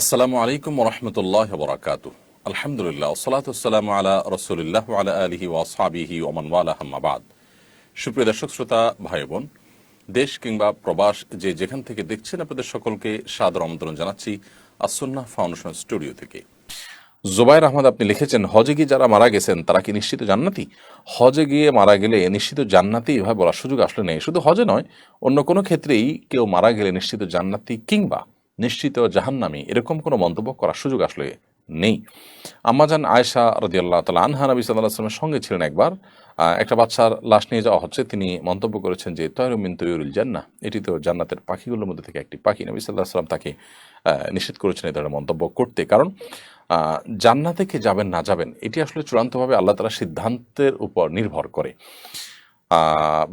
আসসালামু আলাইকুম রহমতুল্লাহ বরাকাত আলহামদুলিল্লাহ সালাতাম আলা রসুলিল্লাহ আলা আলহি ওয়াসাবিহি ওমান ওয়ালাহামাবাদ সুপ্রিয় দর্শক, শ্রোতা ভাই বোন দেশ কিংবা প্রবাস যে যেখান থেকে দেখছেন, আপনাদের সকলকে সাদর আমন্ত্রণ জানাচ্ছি আসন্না ফাউন্ডেশন স্টুডিও থেকে। জোবাইর আহমদ, আপনি লিখেছেন, হজে গিয়ে যারা মারা গেছেন, তারা কি নিশ্চিত জান্নাতি? হজে গিয়ে মারা গেলে নিশ্চিত জান্নাতি এভাবে বলার সুযোগ আসলে নেই। শুধু হজে নয়, অন্য কোনো ক্ষেত্রেই কেউ মারা গেলে নিশ্চিত জান্নাতি কিংবা নিশ্চিত জাহান্নামি, এরকম কোনো মন্তব্য করার সুযোগ আসলে নেই। আম্মাজান আয়েশা রদিয়াল্লাহ তালা আনহা নবী সাল্লাহ আসলামের সঙ্গে ছিলেন একবার। একটা বাচ্চার লাশ নিয়ে যাওয়া হচ্ছে। তিনি মন্তব্য করেছেন যে তয়রমিন তৈরুল জান্না এটি তো জান্নাতের পাখিগুলোর মধ্যে থেকে একটি পাখি। নবী সাল্লাহ তাকে নিষেধ করেছেন এই ধরনের মন্তব্য করতে। কারণ জান্নাতে কে যাবেন না যাবেন, এটি আসলে চূড়ান্তভাবে আল্লাহ তালা সিদ্ধান্তের উপর নির্ভর করে।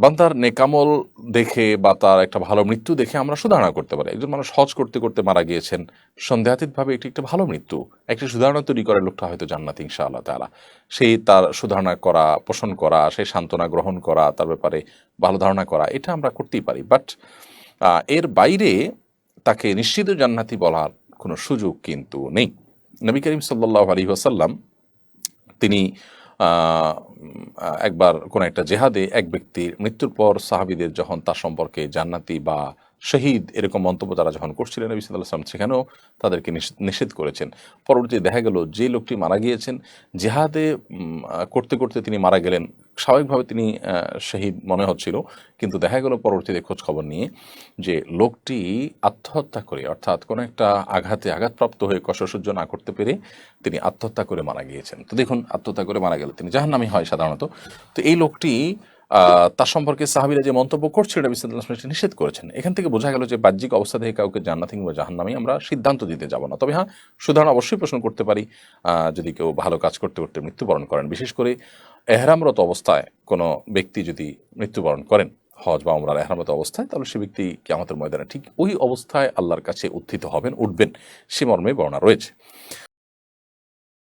বান্দার নেকামল দেখে বা তার একটা ভালো মৃত্যু দেখে আমরা সুধারণা করতে পারি। একজন মানুষ হজ করতে করতে মারা গিয়েছেন, সন্দেহাতীতভাবে এটি একটা ভালো মৃত্যু, একটি সুধারণা তৈরি করে লোকটা হয়তো জান্নাত ইনশা আল্লাহ তালা সেই তার সুধারণা করা, পোষণ করা সেই সান্ত্বনা গ্রহণ করা, তার ব্যাপারে ভালো ধারণা করা, এটা আমরা করতেই পারি। বাট এর বাইরে তাকে নিশ্চিত জান্নাতি বলার কোনো সুযোগ কিন্তু নেই। নবী করিম সাল্লাহ আলী ওসাল্লাম তিনি একবার কোন একটা জেহাদে এক ব্যক্তির মৃত্যুর পর সাহাবিদের যখন তার সম্পর্কে জান্নাতি বা শহীদ এরকম মন্তব্য তারা যখন করছিলেন, নবী সাল্লাম সেখানেও তাদেরকে নিষেধ করেছেন। পরবর্তীতে দেখা গেল যে লোকটি মারা গিয়েছেন, জেহাদে করতে করতে তিনি মারা গেলেন। স্বাভাবিকভাবে তিনি শহীদ মনে হচ্ছিল। কিন্তু দেখা গেল পরবর্তীতে খোঁজ খবর নিয়ে যে লোকটি আত্মহত্যা করে, অর্থাৎ কোনো একটা আঘাতে আঘাতপ্রাপ্ত হয়ে কষ্ট সহ্য না করতে পেরে তিনি আত্মহত্যা করে মারা গিয়েছেন। তো দেখুন, আত্মহত্যা করে মারা গেল তিনি। জাহান্নামী হয় সাধারণত। তো এই লোকটি তার সম্পর্কে সাহাবিরা যে মন্তব্য করছিল এটা বিশ্বনাথ নিষেধ করেছেন। এখান থেকে বোঝা গেল যে বাহ্যিক অবস্থা থেকে কাউকে জান্নাতি কিংবা জাহান্নামি আমরা সিদ্ধান্ত দিতে যাব না। তবে হ্যাঁ সুধারণ অবশ্যই প্রশ্ন করতে পারি। যদি কেউ ভালো কাজ করতে করতে মৃত্যুবরণ করেন, বিশেষ করে এহরামরত অবস্থায় কোনো ব্যক্তি যদি মৃত্যুবরণ করেন, হজ বা ওমরার এহরামত অবস্থায়, তাহলে সে ব্যক্তি আমাদের ময়দানে ঠিক ওই অবস্থায় আল্লাহর কাছে উত্থিত হবেন, উঠবেন। সে মর্মে বর্ণনা রয়েছে।